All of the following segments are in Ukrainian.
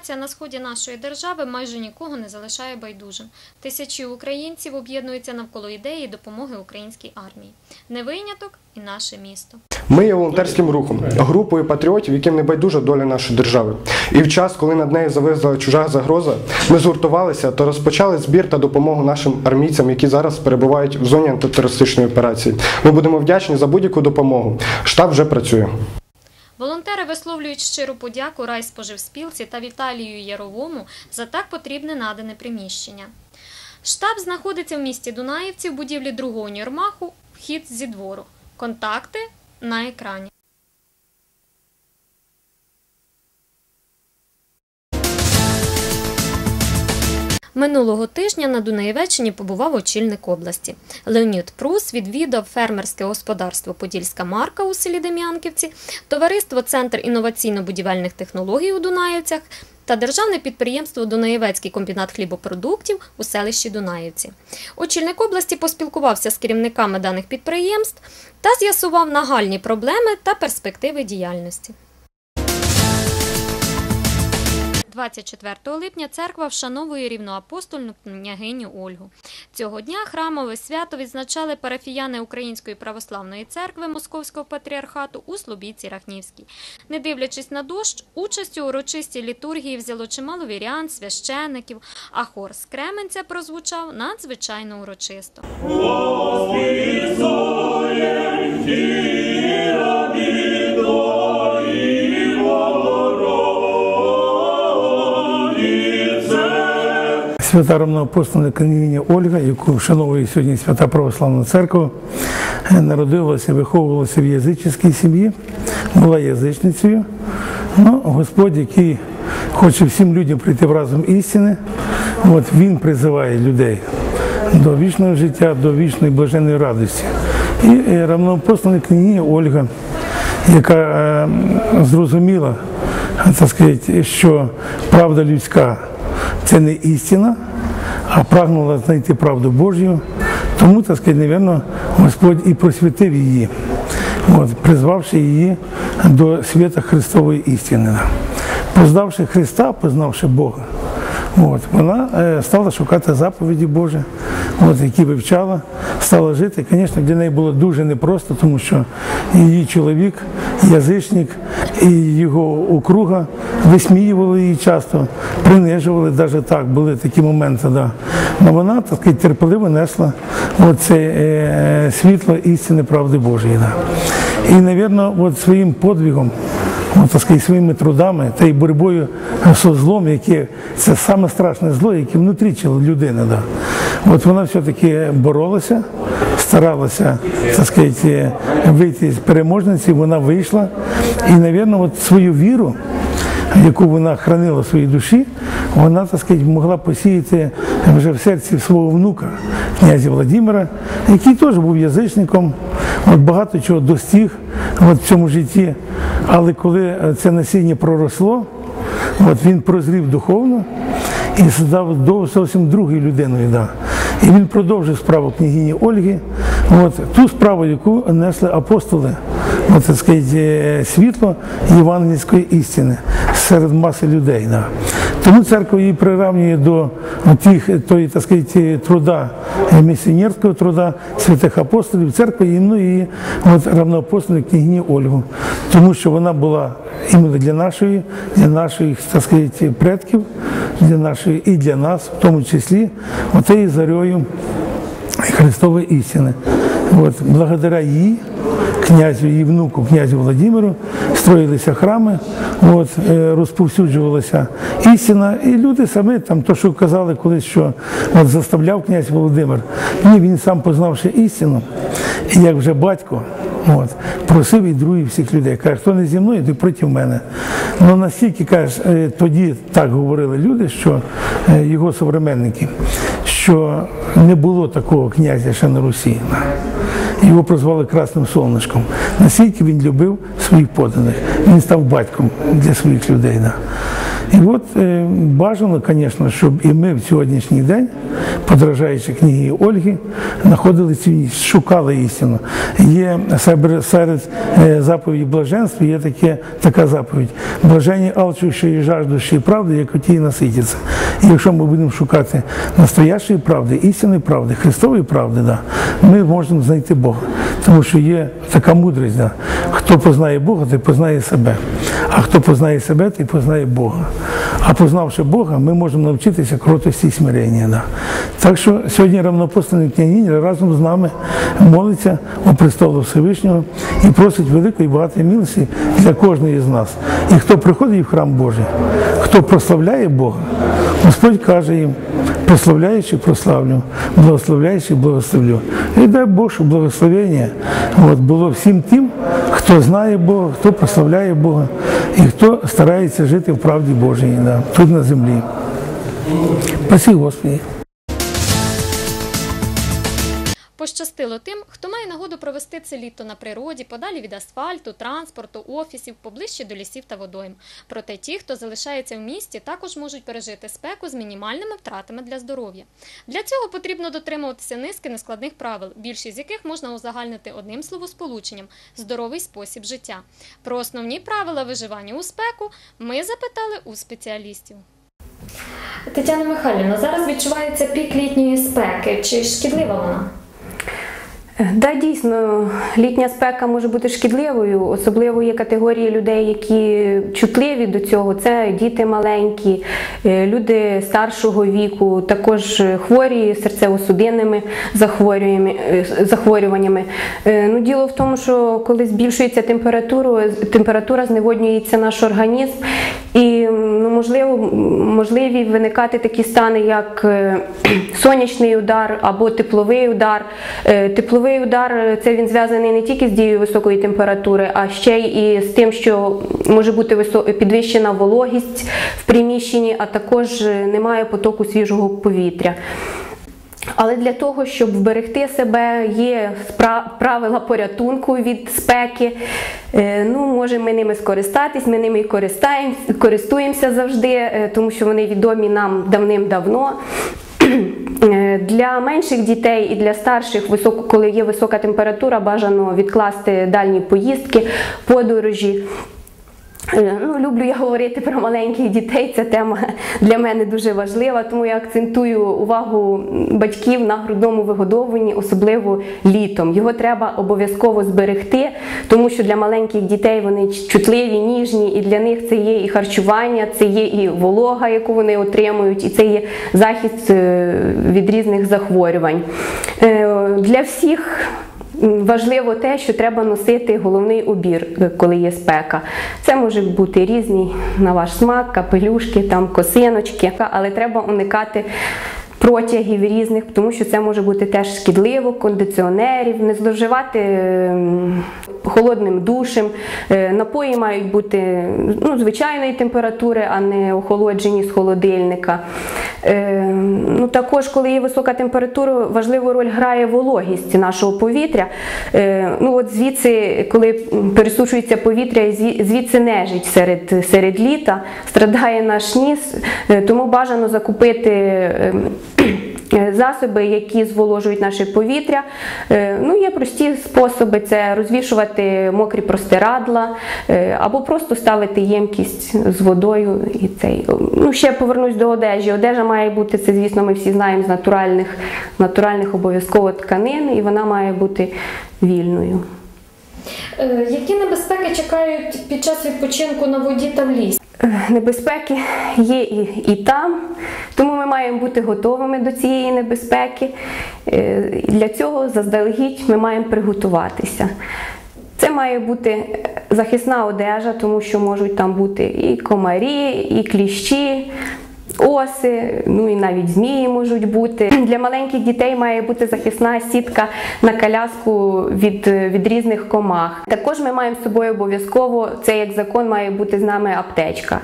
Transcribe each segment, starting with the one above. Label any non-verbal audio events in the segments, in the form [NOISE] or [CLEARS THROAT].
ситуація на сході нашої держави майже нікого не залишає байдужим. Тисячі українців об'єднуються навколо ідеї допомоги українській армії. Не виняток і наше місто. Ми є волонтерським рухом, групою патріотів, яким не байдужа доля нашої держави. І в час, коли над нею зависла чужа загроза, ми згуртувалися та розпочали збір та допомогу нашим армійцям, які зараз перебувають в зоні антитерористичної операції. Ми будемо вдячні за будь-яку допомогу. Штаб вже працює. Волонтери висловлюють щиру подяку райспоживспілці та Віталію Яровому за так потрібне надане приміщення. Штаб знаходиться в місті Дунаївці в будівлі другого Нюрмаху, вхід зі двору. Контакти на екрані. Минулого тижня на Дунаєвеччині побував очільник області. Леонід Прус відвідав фермерське господарство Подільська марка у селі Дем'янківці, товариство Центр інноваційно-будівельних технологій у Дунаївцях та державне підприємство Дунаєвецький комбінат хлібопродуктів у селищі Дунаївці. Очільник області поспілкувався з керівниками даних підприємств та з'ясував нагальні проблеми та перспективи діяльності. 24 липня церква вшановує рівноапостольну княгиню Ольгу. Цього дня храмове свято відзначали парафіяни Української православної церкви Московського патріархату у Слобідці Рахнівській. Не дивлячись на дощ, участь у урочистій літургії взяло чимало вірян, священиків, а хор з Кременця прозвучав надзвичайно урочисто. Свята равноапостольна княгиня Ольга, яку вшановує сьогодні Свята Православна Церква, е, народилася, виховувалася в язичницькій сім'ї, була язичницею. Ну, Господь, який хоче всім людям прийти в разум істини, от Він призиває людей до вічного життя, до вічної блаженної радості. І е, равноапостольна княгиня Ольга, яка е, зрозуміла, так сказати, що правда людська це не істина, а прагнула знайти правду Божю. Тому, так сказати, невірно, Господь і просвітив її, от, призвавши її до свята Христової істини. Познавши Христа, познавши Бога, от, вона е, стала шукати заповіді Божі, от, які вивчала, стала жити. Звісно, для неї було дуже непросто, тому що її чоловік, язичник і його округа висміювали її часто, принижували, навіть так, були такі моменти. Да. Але вона так терпеливо несла оце е, світло істини правди Божої. Да. І, мабуть, своїм подвигом от, так сказати, своїми трудами та й боротьбою з злом, яке це саме зло, яке внутрі людини. Да. От вона все-таки боролася, старалася так сказати, вийти з переможниці, вона вийшла. І, мабуть, от свою віру, яку вона хранила в своїй душі, вона так сказати, могла посіяти вже в серці свого внука, князя Владимира, який теж був язичником, от багато чого достиг от в цьому житті. Але коли це насіння проросло, от він прозрів духовно і став зовсім другою людиною. Да. І він продовжив справу княгині Ольги, от, ту справу, яку несли апостоли, от, так сказати, світло євангельської істини серед маси людей. Да. Тому церква її приравнює до тих, тої, так сказати, труда, місіонерського труда святих апостолів. Церква іменує її от, равноапостольну княгині Ольгу, тому що вона була іменно для нашої, для наших так сказати, предків, для нашої і для нас, в тому числі, отею зарею Христової істини. От, благодаря їй, князю, її внуку, князю Володимиру, строїлися храми, от, е, розповсюджувалася істина, і люди самі, там, то, що казали колись, що от, заставляв князь Володимир, ні, він сам познавши істину, і як вже батько, от, просив і других всіх людей. Каже, хто не зі мною, то проти мене. Ну настільки каже, е, тоді так говорили люди, що е, його современники, що не було такого князя ще на Русі. Його прозвали Красним Сонечком. Настільки він любив своїх поданих. Він став батьком для своїх людей. І от е, бажано, звісно, щоб і ми в сьогоднішній день, подражаючи книгі Ольги, знаходили цю шукали істину. Є серед е, заповідей блаженства, є таке, така заповідь. Блажені алчущі і жаждущі правди, як оті і наситяться. І якщо ми будемо шукати настоящої правди, істинної правди, Христової правди, да, ми можемо знайти Бога. Тому що є така мудрість, да. хто познає Бога, той познає себе. А хто познає себе, той познає Бога. А познавши Бога, ми можемо навчитися кротості і смирення. Да. Так що сьогодні равнопостольний княгинь разом з нами молиться у престолу Всевишнього і просить великої багатої милості для кожної з нас. І хто приходить в храм Божий, хто прославляє Бога, Господь каже їм, прославляючи, прославлю, благословляючи, благословлю. І дай Бог, щоб благословення було всім тим, хто знає Бога, хто прославляє Бога і хто старається жити в правді Божій да, тут на землі. Спасибо, Господи. Пощастило тим, хто має нагоду провести це літо на природі, подалі від асфальту, транспорту, офісів, поближче до лісів та водойм. Проте ті, хто залишається в місті, також можуть пережити спеку з мінімальними втратами для здоров'я. Для цього потрібно дотримуватися низки нескладних правил, більшість з яких можна узагальнити одним словосполученням здоровий спосіб життя. Про основні правила виживання у спеку ми запитали у спеціалістів. Тетяна Михайлівна, зараз відчувається пік літньої спеки. Чи шкідлива вона? Да, дійсно, літня спека може бути шкідливою. Особливо є категорії людей, які чутливі до цього. Це діти маленькі, е, люди старшого віку, також хворі серцево-судинними захворюваннями. е. Е, Ну, діло в тому, що коли збільшується температура, температура зневоднюється наш організм, і можливо, можливі виникати такі стани, як е, [CLEARS THROAT] сонячний удар або тепловий удар. Е, Тепловий удар е, це він зв'язаний не тільки з дією високої температури, а ще й з тим, що може бути підвищена вологість в приміщенні, а також немає потоку свіжого повітря. Але для того, щоб вберегти себе, є правила порятунку від спеки. Е, Ну, можемо ми ними скористатись, ми ними і користуємося завжди, е, тому що вони відомі нам давним-давно. [CLEARS THROAT] Е, Для менших дітей і для старших, коли є висока температура, бажано відкласти дальні поїздки, подорожі. Ну, люблю я говорити про маленьких дітей. Ця тема для мене дуже важлива, тому я акцентую увагу батьків на грудному вигодовуванні, особливо літом. Його треба обов'язково зберегти, тому що для маленьких дітей вони чутливі, ніжні, і для них це є і харчування, це є і волога, яку вони отримують, і це є захист е, від різних захворювань. Е, Для всіх Важливо те, що треба носити головний убір, е, коли є спека. Це можуть бути різні на ваш смак, капелюшки, там косиночки, але треба уникати. Протягів різних, тому що це може бути теж шкідливо, кондиціонерів, не зловживати ем, холодним душем. Е, Напої мають бути ну, звичайної температури, а не охолоджені з холодильника. Е, Ну, також, коли є висока температура, важливу роль грає вологість нашого повітря. Е, Ну, от звідси, коли пересушується повітря, звідси нежить серед, серед літа, страдає наш ніс, тому бажано закупити. Е, Засоби, які зволожують наше повітря. Е, Ну, є прості способи: це розвішувати мокрі простирадла е, або просто ставити ємкість з водою. І цей. Ну, ще повернусь до одежі. Одежа має бути, це, звісно, ми всі знаємо з натуральних, натуральних обов'язково тканин, і вона має бути вільною. Які небезпеки чекають під час відпочинку на воді та в лісі? Небезпеки є і, і там, тому ми маємо бути готовими до цієї небезпеки. Е, Для цього заздалегідь ми маємо приготуватися. Це має бути захисна одежа, тому що можуть там бути і комарі, і кліщі, оси, ну і навіть змії можуть бути. Для маленьких дітей має бути захисна сітка на коляску від, від різних комах. Також ми маємо з собою обов'язково, це як закон має бути з нами аптечка.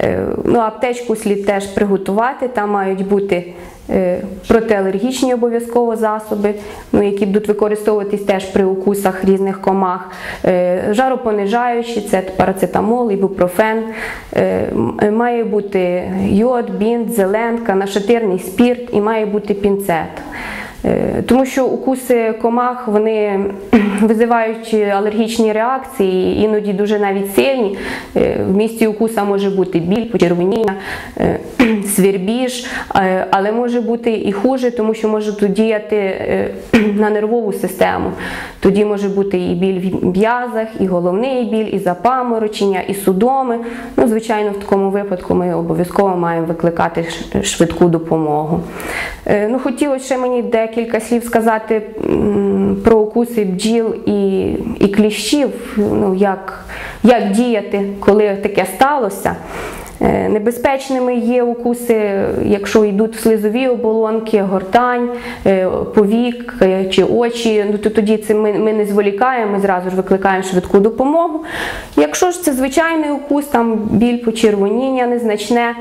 Е, Ну, аптечку слід теж приготувати, там мають бути протиалергічні обов'язково засоби, ну, які будуть використовуватись теж при укусах різних комах, е, жаропонижаючі, це парацетамол, ібупрофен, е, має бути йод, бінт, зеленка, нашатирний спірт і має бути пінцет. Е, Тому що укуси комах вони [CLEARS THROAT] визивають алергічні реакції, іноді дуже навіть сильні. Е, В місці укуса може бути біль, почервоніння, е, [CLEARS THROAT] свірбіж, е, але може бути і хуже, тому що може тут діяти е, [CLEARS THROAT] на нервову систему. Тоді може бути і біль в м'язах, і головний біль, і запаморочення, і судоми. Ну, звичайно, в такому випадку ми обов'язково маємо викликати швидку допомогу. Е, Ну, хотілося ще мені декілька слів сказати про укуси бджіл і, і кліщів, ну, як, як діяти, коли таке сталося. Е, Небезпечними є укуси, якщо йдуть в слизові оболонки, гортань, е, повік е, чи очі, ну то тоді це ми, не зволікаємо, ми зразу ж викликаємо швидку допомогу. Якщо ж це звичайний укус, там біль почервоніння незначне,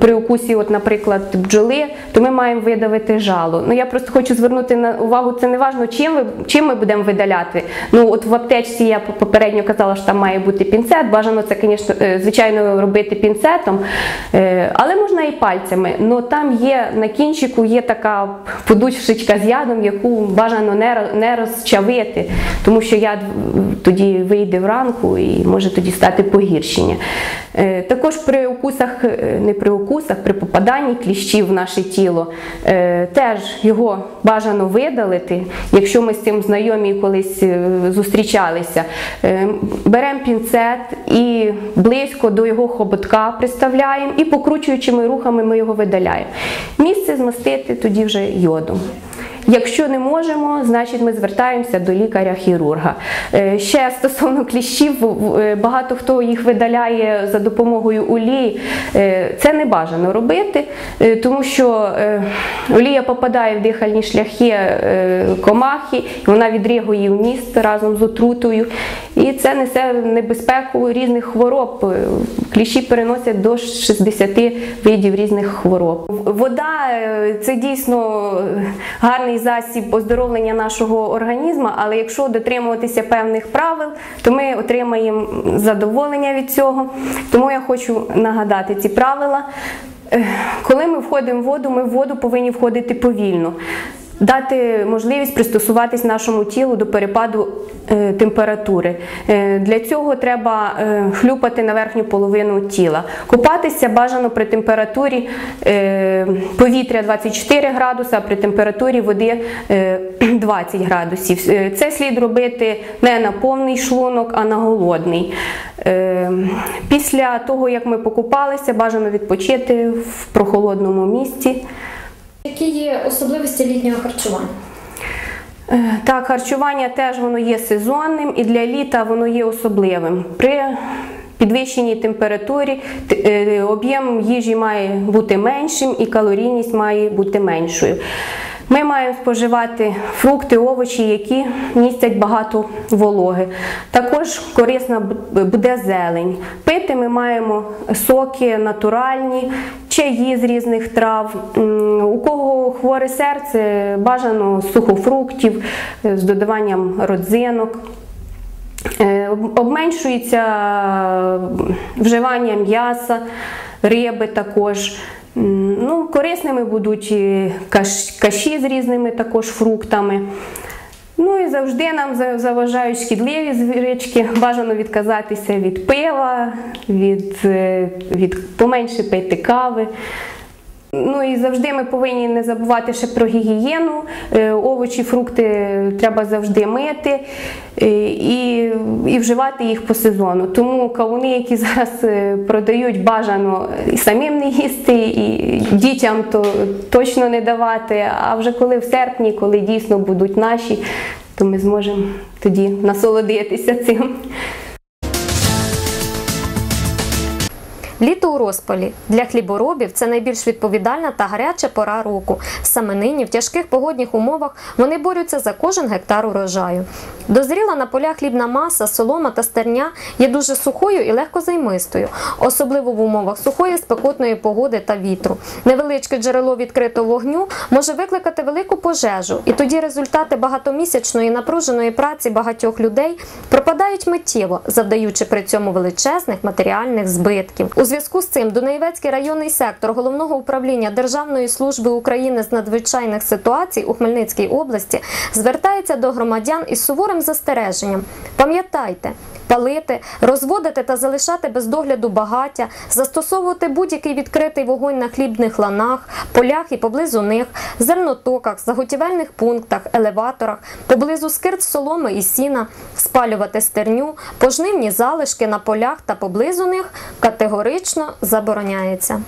при укусі, от, наприклад, бджоли, то ми маємо видавити жало. Ну я просто хочу звернути на увагу, це не важно, чим ви чим ми будемо видаляти. Ну от в аптечці я попередньо казала, що там має бути пінцет. Бажано це, звісно, звичайно, робити пінцетом, е, але можна і пальцями. Ну там є на кінчику є така подушечка з ядом, яку бажано не, розчавити, тому що яд тоді вийде вранку і може тоді стати погіршення. Е, Також при укусах, е, не при укусах, при попаданні кліщів в наше тіло, теж його бажано видалити, якщо ми з цим знайомі колись зустрічалися. Беремо пінцет і близько до його хоботка приставляємо і покручуючими рухами ми його видаляємо. Місце змастити тоді вже йодом. Якщо не можемо, значить ми звертаємося до лікаря-хірурга. Е, Ще стосовно кліщів, е, багато хто їх видаляє за допомогою олії. Е, Це не бажано робити, тому що олія попадає в дихальні шляхи комахи, вона відрігує вміст разом з отрутою. І це несе небезпеку різних хвороб. Кліщі переносять до 60 видів різних хвороб. Вода це дійсно е, гарний засіб оздоровлення нашого організму, але якщо дотримуватися певних правил, то ми отримаємо задоволення від цього. Тому я хочу нагадати ці правила. Е, Коли ми входимо в воду, ми в воду повинні входити повільно. Дати можливість пристосуватись нашому тілу до перепаду е, температури. Е, для цього треба е, хлюпати на верхню половину тіла. Купатися бажано при температурі повітря 24 градуса, а при температурі води е, [CLEARS THROAT] 20 градусів. Це слід робити не на повний шлунок, а на голодний. Після того, як ми покупалися, бажано відпочити в прохолодному місці. Які є особливості літнього харчування? Е, Так, харчування теж воно є сезонним і для літа воно є особливим. При підвищеній температурі е, об'єм їжі має бути меншим і калорійність має бути меншою. Ми маємо споживати фрукти, овочі, які містять багато вологи. Також корисна буде зелень. Пити ми маємо соки натуральні, чаї з різних трав. У кого хворе серце, бажано сухофруктів е, з додаванням родзинок. Е, Обменшується вживання м'яса, риби також. Ну, корисними будуть каші з різними також фруктами. Ну і завжди нам заважають шкідливі звірички. Бажано відказатися від пива, від, е, від поменше пити кави. Ну і завжди ми повинні не забувати ще про гігієну. Е, Овочі, фрукти треба завжди мити е, і, і вживати їх по сезону. Тому кавуни, які зараз е, продають, бажано і самим не їсти, і дітям то точно не давати. А вже коли в серпні, коли дійсно будуть наші, то ми зможемо тоді насолодитися цим. Літо у розпалі для хліборобів це найбільш відповідальна та гаряча пора року. Саме нині в тяжких погодних умовах вони борються за кожен гектар урожаю. Дозріла на полях хлібна маса, солома та стерня є дуже сухою і легко займистою, особливо в умовах сухої спекотної погоди та вітру. Невеличке джерело відкритого вогню може викликати велику пожежу, і тоді результати багатомісячної напруженої праці багатьох людей пропадають миттєво, завдаючи при цьому величезних матеріальних збитків. Зв'язку з цим Дунаєвецький районний сектор головного управління Державної служби України з надзвичайних ситуацій у Хмельницькій області звертається до громадян із суворим застереженням. Пам'ятайте, палити, розводити та залишати без догляду багаття, застосовувати будь-який відкритий вогонь на хлібних ланах, полях і поблизу них, зернотоках, заготівельних пунктах, елеваторах, поблизу скирт соломи і сіна, спалювати стерню, пожнивні залишки на полях та поблизу них категорично забороняється.